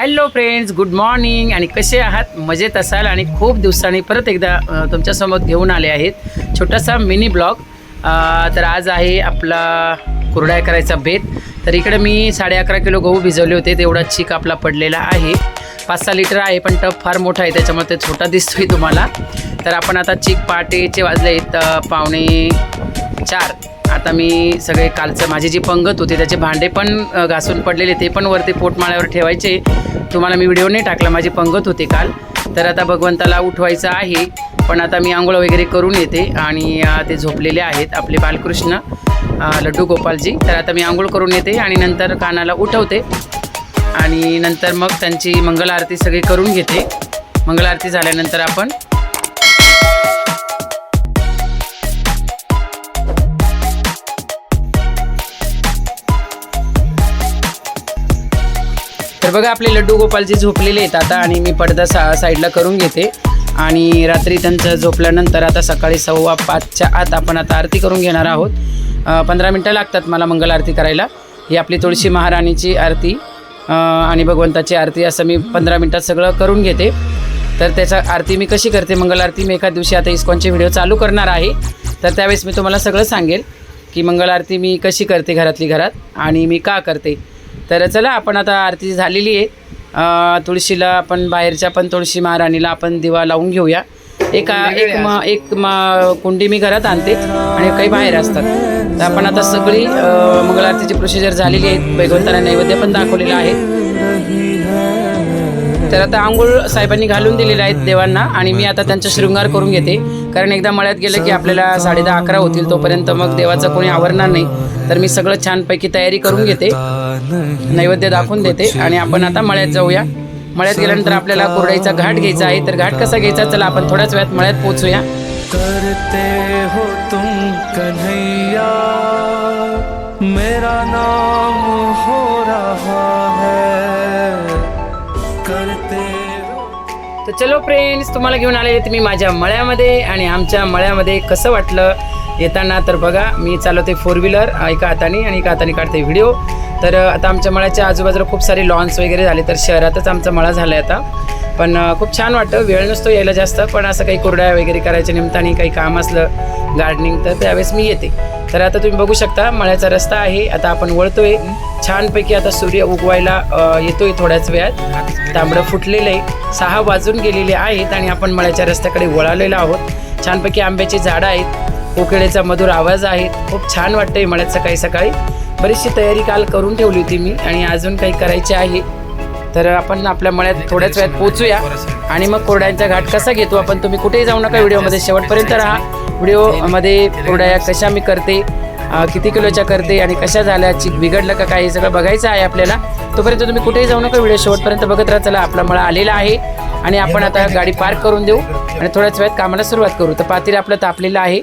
Hello friends good morning. आणि कसे आहात? मजेत असाल आणि खूप दिवसांनी परत एकदा तुमच्यासमोर घेऊन आले आहेत. छोटासा मिनी ब्लॉग. तर आज आहे आपला कुरडाय करायचा बेत. तर इकडे मी साडे अकरा किलो गहू भिजवले होते तेवढा चीक आपला पडलेला आहे. पाच सहा लिटर आहे पण टप फार मोठा आहे त्याच्यामुळे ते छोटा दिसतोय तुम्हाला. तर आपण आता चीक पहाटेचे वाजले आहेत पावणे चार. आता मी सगळे कालचं माझी जी पंगत होती त्याचे भांडे पण घासून पडलेले ते पण वरती पोटमाळ्यावर ठेवायचे. तुम्हाला मी व्हिडिओ नाही टाकला माझी पंगत होती काल. तर आता भगवंताला उठवायचं आहे. पण आता मी आंघोळ वगैरे करून येते आणि ते झोपलेले आहेत आपले बालकृष्ण लड्डू गोपालजी. तर आता मी आंघोळ करून येते आणि नंतर कानाला उठवते. आणि नंतर मग त्यांची मंगल आरती सगळी करून घेते. मंगल आरती झाल्यानंतर आपण तर बघा आपले लड्डू गोपालजी झोपलेले आहेत आता आणि मी पडदा सा साईडला करून घेते. आणि रात्री त्यांचं झोपल्यानंतर आता सकाळी सव्वा पाचच्या आत आपण आता आरती करून घेणार आहोत. पंधरा मिनटं लागतात मला मंगल आरती करायला. ही आपली तुळशी महाराणीची आरती. आणि भगवंताची आरती असं मी पंधरा मिनटात सगळं करून घेते. तर त्याचा आरती मी कशी करते? मंगल आरती मी एका दिवशी आता इस्कॉनचे व्हिडिओ चालू करणार आहे. तर त्यावेळेस मी तुम्हाला सगळं सांगेल की मंगल आरती मी कशी करते घरातली घरात आणि मी का करते. तर चला आपण आता आरती झालेली आहे. तुळशीला आपण बाहेरच्या पण तुळशी महाराणीला आपण दिवा लावून घेऊया. एक एक म एक म कुंडी मी घरात आणते आणि काही बाहेर असतात. तर आपण आता सगळी अ, मंगल आरतीची प्रोसिजर झालेली आहे. भगवंताला नैवेद्य पण दाखवलेला आहे. तर आता आंघोळ साहेबांनी घालून दिलेले आहेत देवांना आणि मी आता त्यांचा शृंगार करून घेते. कारण एकदा मळ्यात गेलं की आपल्याला साडे दहा अकरा होतील तोपर्यंत मग देवाचं कोणी आवरणार नाही. तर मी सगळं छानपैकी तयारी करून घेते. नैवेद्य दाखवून देते आणि आपण आता मळ्यात जाऊया. मळ्यात गेल्यानंतर आपल्याला कोरडाईचा घाट घ्यायचा आहे. तर घाट कसा घ्यायचा? चला आपण थोड्याच वेळात मळ्यात पोहोचूया. करते हो तुम कन्हैया मेरा नाम हो तर चलो फ्रेंड्स तुम्हाला घेऊन आलेले तुम्ही माझ्या मळ्यामध्ये आणि आमच्या मळ्यामध्ये कसं वाटलं येताना तर बघा मी चालवते फोर व्हीलर एका हाताने आणि एका हाताने काढते व्हिडिओ तर आता आमच्या मळ्याच्या आजूबाजूला खूप सारे लॉन्स वगैरे झाले तर शहरातच आमचा मळा झाला आहे आता. पण खूप छान वाटतं. वेळ नसतो यायला जास्त पण असं काही कुरड्या वगैरे करायच्या निमित्ताने काही काम असलं गार्डनिंग तर त्यावेळेस मी येते. तर आता तुम्ही बघू शकता मळ्याचा रस्ता आहे. आता आपण वळतोय. छानपैकी आता सूर्य उगवायला येतोय थोड्याच वेळात. तांबडं फुटलेलं आहे. सहा वाजून गेलेले आहेत आणि आपण मळ्याच्या रस्त्याकडे वळालेलो आहोत. छानपैकी आंब्याची झाडं आहेत. कोकिळेचा मधुर आवाज आहे. खूप छान वाटतंय मळ्यात सकाळी सकाळी. बरीचशी तयारी काल करून ठेवली होती मी आणि अजून काही करायची आहे. तर आपण आपल्या मळ्यात थोड्याच वेळात पोहोचूया. आणि मग कोरड्यांचा घाट कसा घेतो आपण? तुम्ही कुठेही जाऊ नका व्हिडिओमध्ये. शेवटपर्यंत राहा. व्हिडिओमध्ये कोरड्या कशा मी करते किती किलोच्या करते आणि कशा झाल्या चिक बिघडलं का काय हे सगळं बघायचं आहे आपल्याला. तोपर्यंत तुम्ही कुठेही जाऊ नका व्हिडिओ. शेवटपर्यंत बघत राहा. चला आपला मळा आलेला आहे आणि आपण आता गाडी पार्क करून देऊ आणि थोड्याच वेळात कामाला सुरुवात करू. तर पातीर आपलं तापलेलं आहे.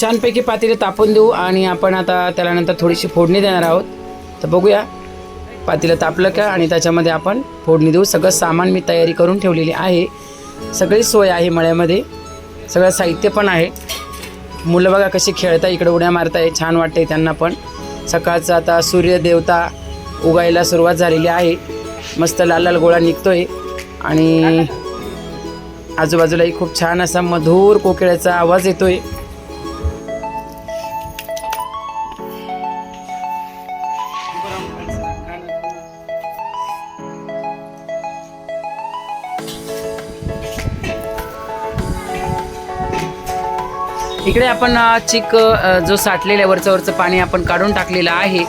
छानपैकी पातेले तापून देऊ आणि आपण आता त्याला नंतर थोडीशी फोडणी देणार आहोत. तर बघूया. पातेलं तापलं का आणि त्याच्यामध्ये आपण फोडणी देऊ. सगळं सामान मी तयारी करून ठेवलेली आहे. सगळी सोय आहे मळ्यामध्ये. सगळं साहित्य पण आहे. मुलं बघा कशी खेळताय इकडे उड्या मारताय. छान वाटते त्यांना पण. सकाळचं आता सूर्यदेवता उगायला सुरुवात झालेली आहे. मस्त लाल लाल गोळा निघतोय. आणि आजूबाजूलाही खूप छान असा मधुर कोकिळ्याचा आवाज येतोय. इकडे आपण चिक जो साठलेला आहे वरचं वरचं पाणी आपण काढून टाकलेलं आहे.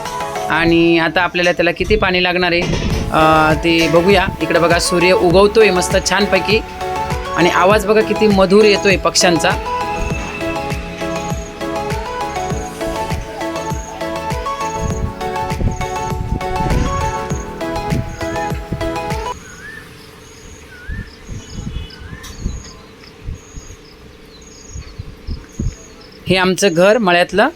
आणि आता आपल्याला त्याला किती पाणी लागणार आहे ते बघूया. इकडे बघा सूर्य उगवतोय मस्त छानपैकी. आणि आवाज बघा किती मधुर येतोय पक्ष्यांचा. हे आमचं घर मळ्यातलं.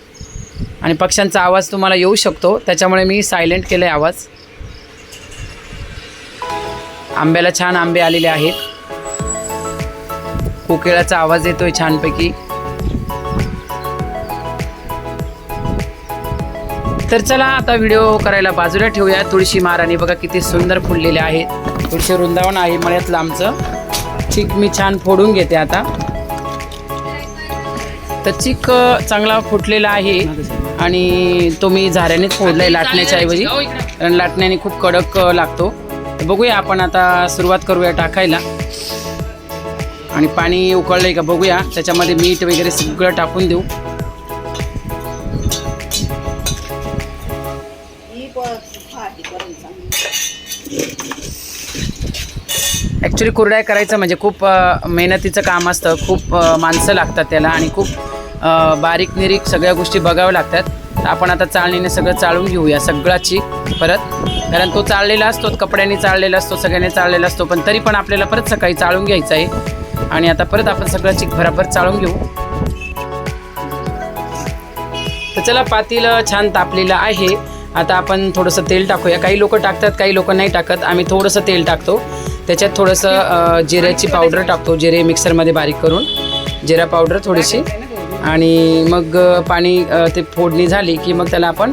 आणि पक्ष्यांचा आवाज तुम्हाला येऊ शकतो. त्याच्यामुळे मी सायलेंट केलं आहे आवाज. आंब्याला छान आंबे आलेले आहेत. कोकिळाचा आवाज येतोय छानपैकी. तर चला आता व्हिडिओ करायला बाजूला ठेवूया. तुळशी महाराणी बघा किती सुंदर फुललेले आहेत. तुळशी वृंदावन आहे मळ्यातलं आमचं. ठीक मी छान फोडून घेते आता. तर चिक चांगला फुटलेला आहे आणि तो मी झाऱ्यानेच फोडलाय लाटण्याच्या ऐवजी. कारण लाटण्याने खूप कडक लागतो. बघूया आपण आता सुरुवात करूया टाकायला. आणि पाणी उकळलंय का बघूया. त्याच्यामध्ये मीठ वगैरे सगळं टाकून देऊ. ॲक्च्युली कुरड्या करायचं म्हणजे खूप मेहनतीचं काम असतं. खूप माणसं लागतात त्याला आणि खूप बारीक निरीक सगळ्या गोष्टी बघाव्या लागतात. आपण आता चाळणीने सगळं चाळून घेऊया सगळाची परत. कारण तो चाळलेला असतो कपड्यांनी चाळलेला असतो सगळ्यांनी चाळलेला असतो पण तरी पण आपल्याला परत सकाळी चाळून घ्यायचं आहे. आणि आता परत आपण सगळं चिक भराभर चाळून घेऊ. तर चला पातील छान तापलेलं आहे. आता आपण थोडंसं तेल टाकूया. काही लोक टाकतात काही लोक नाही टाकत. आम्ही थोडंसं तेल टाकतो. त्याच्यात थोडंसं जिऱ्याची पावडर टाकतो जिरे मिक्सरमध्ये बारीक करून. जिरा पावडर थोडीशी. आणि मग पाणी ते फोडणी झाली की मग त्याला आपण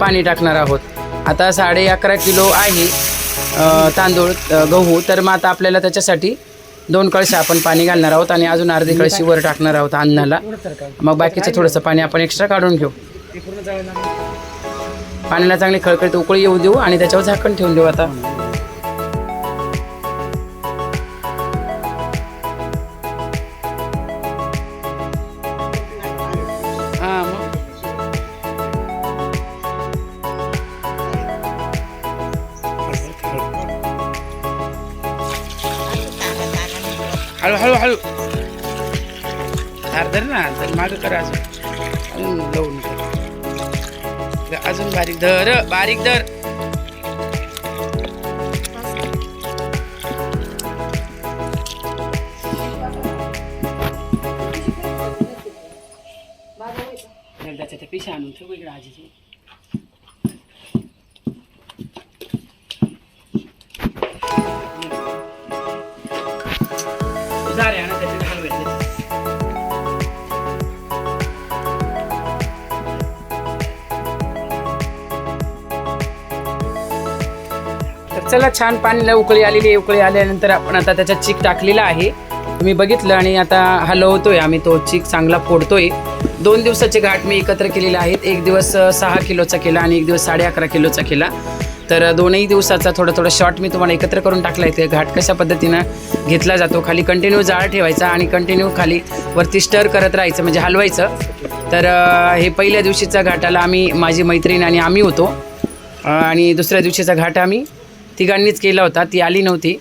पाणी टाकणार आहोत. आता साडे अकरा किलो आहे तांदूळ गहू. तर मग आता आपल्याला त्याच्यासाठी दोन कळशा आपण पाणी घालणार आहोत आणि अजून अर्धी कळशी वर टाकणार आहोत अन्नाला. मग बाकीचं थोडंसं पाणी आपण एक्स्ट्रा काढून घेऊ. पाण्याला चांगली खळखळीत उकळी येऊ देऊ आणि त्याच्यावर झाकण ठेवून देऊ आता. हळू हळू हळू. धार धर ना तर मागं करा अजून. लावून. अजून बारीक धर बारीक धर. एकदाच्या त्या पिशा आणून ठेव इकडे आजीची तर छान पाणीला उकळी आलेली आहे उकळी आल्यानंतर आपण आता त्याच्यात चीक टाकलेला आहे. तुम्ही बघितलं आणि आता हलवतोय आम्ही तो चीक चांगला फोडतोय. दोन दिवसाचे घाट मी एकत्र केलेले आहेत. एक दिवस सहा किलोचा केला आणि एक दिवस साडे अकरा किलोचा केला. तर दोनही दिवसाचा थोडं थोडं शॉर्ट मी तुम्हाला एकत्र करून टाकला आहे ते घाट कशा पद्धतीनं घेतला जातो? खाली कंटिन्यू जाळ ठेवायचा आणि कंटिन्यू खाली वरती स्टर करत राहायचं म्हणजे हलवायचं. तर हे पहिल्या दिवशीचा घाटाला आम्ही माझी मैत्रीण आणि आम्ही होतो. आणि दुसऱ्या दिवशीचा घाट आम्ही तिघांनीच केला होता ती आली नव्हती.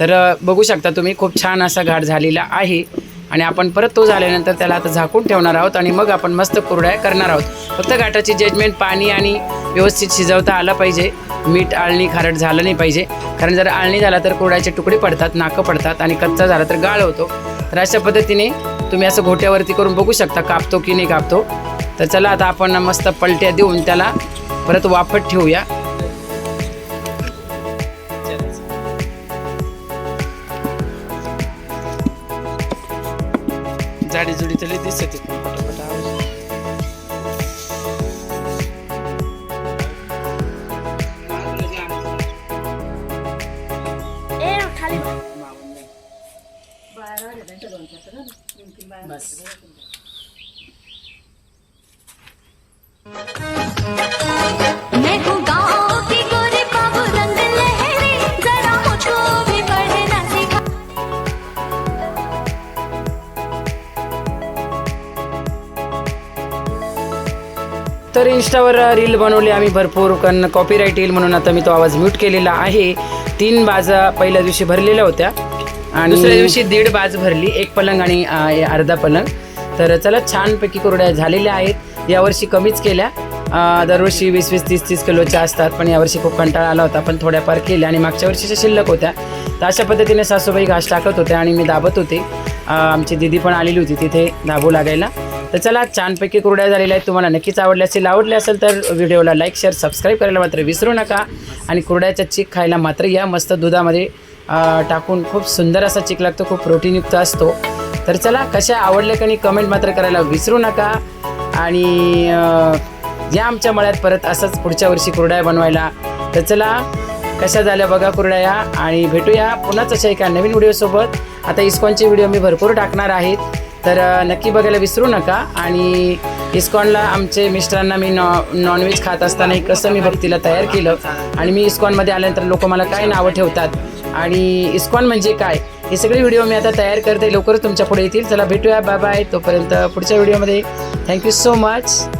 तर बघू शकता तुम्ही खूप छान असा घाट झालेला आहे. आणि आपण परत तो झाल्यानंतर त्याला आता झाकून ठेवणार आहोत आणि मग आपण मस्त कुरड्या करणार आहोत. फक्त घाटाची जजमेंट पाणी आणि व्यवस्थित शिजवता आलं पाहिजे. मीठ आळणी खारट झालं नाही पाहिजे. कारण जर आळणी झाला तर कुरड्याचे तुकडे पडतात नाकं पडतात आणि कच्चा झाला तर गाळ होतो. तर अशा पद्धतीने तुम्ही असं घोट्यावरती करून बघू शकता कापतो की नाही कापतो. तर चला आता आपण मस्त पलट्या देऊन त्याला परत वाफत ठेवूया. जाडी जुडी तरी दिसते तर इंस्टावर रील बनवली आम्ही भरपूर. कारण कॉपीराईट येईल म्हणून आता मी तो आवाज म्यूट केलेला आहे. तीन बाजा पहिल्या दिवशी भरलेल्या होत्या. आणि दुसऱ्या दिवशी दीड बाज भरली एक पलंग आणि अर्धा पलंग. तर चला छानपैकी कोरड्या झालेल्या आहेत. यावर्षी कमीच केल्या. दरवर्षी वीस वीस तीस तीस किलोच्या असतात पण यावर्षी खूप कंटाळा आला होता पण थोड्याफार केल्या आणि मागच्या वर्षीच्या शिल्लक होत्या. तर अशा पद्धतीने सासूबाई घास टाकत होत्या आणि मी दाबत होते. आमची दिदी पण आलेली होती तिथे दाबू लागायला. तर चला छानपैकी कुरड्या झालेल्या आहेत. तुम्हाला नक्कीच आवडल्या असेल आवडले असेल तर व्हिडिओला लाईक शेअर सबस्क्राईब करायला मात्र विसरू नका. आणि कुरड्याचा चीक खायला मात्र या मस्त दुधामध्ये टाकून खूप सुंदर असा चिक लागतो खूप प्रोटीनयुक्त असतो. तर चला कशा आवडल्या का नाही कमेंट मात्र करायला विसरू नका. आणि या आमच्या मळ्यात परत असंच पुढच्या वर्षी कुरड्या बनवायला. तर चला कशा झाल्या बघा कुरड्या. आणि भेटूया पुन्हाच अशा एका नवीन व्हिडिओसोबत आता इस्कॉनचे व्हिडिओ मी भरपूर टाकणार आहेत. तर नक्की बघायला विसरू नका. आणि इस्कॉनला आमचे मिस्टरांना मी नॉ नॉनव्हेज खात असताना कसं मी भक्तीला तयार केलं. आणि मी इस्कॉनमध्ये आल्यानंतर लोक मला काय नावं ठेवतात? आणि इस्कॉन म्हणजे काय? हे सगळे व्हिडिओ मी आता तयार करते. लवकरच तुमच्यापुढे येतील. चला भेटूया. Bye bye. तोपर्यंत पुढच्या व्हिडिओमध्ये. Thank you so much.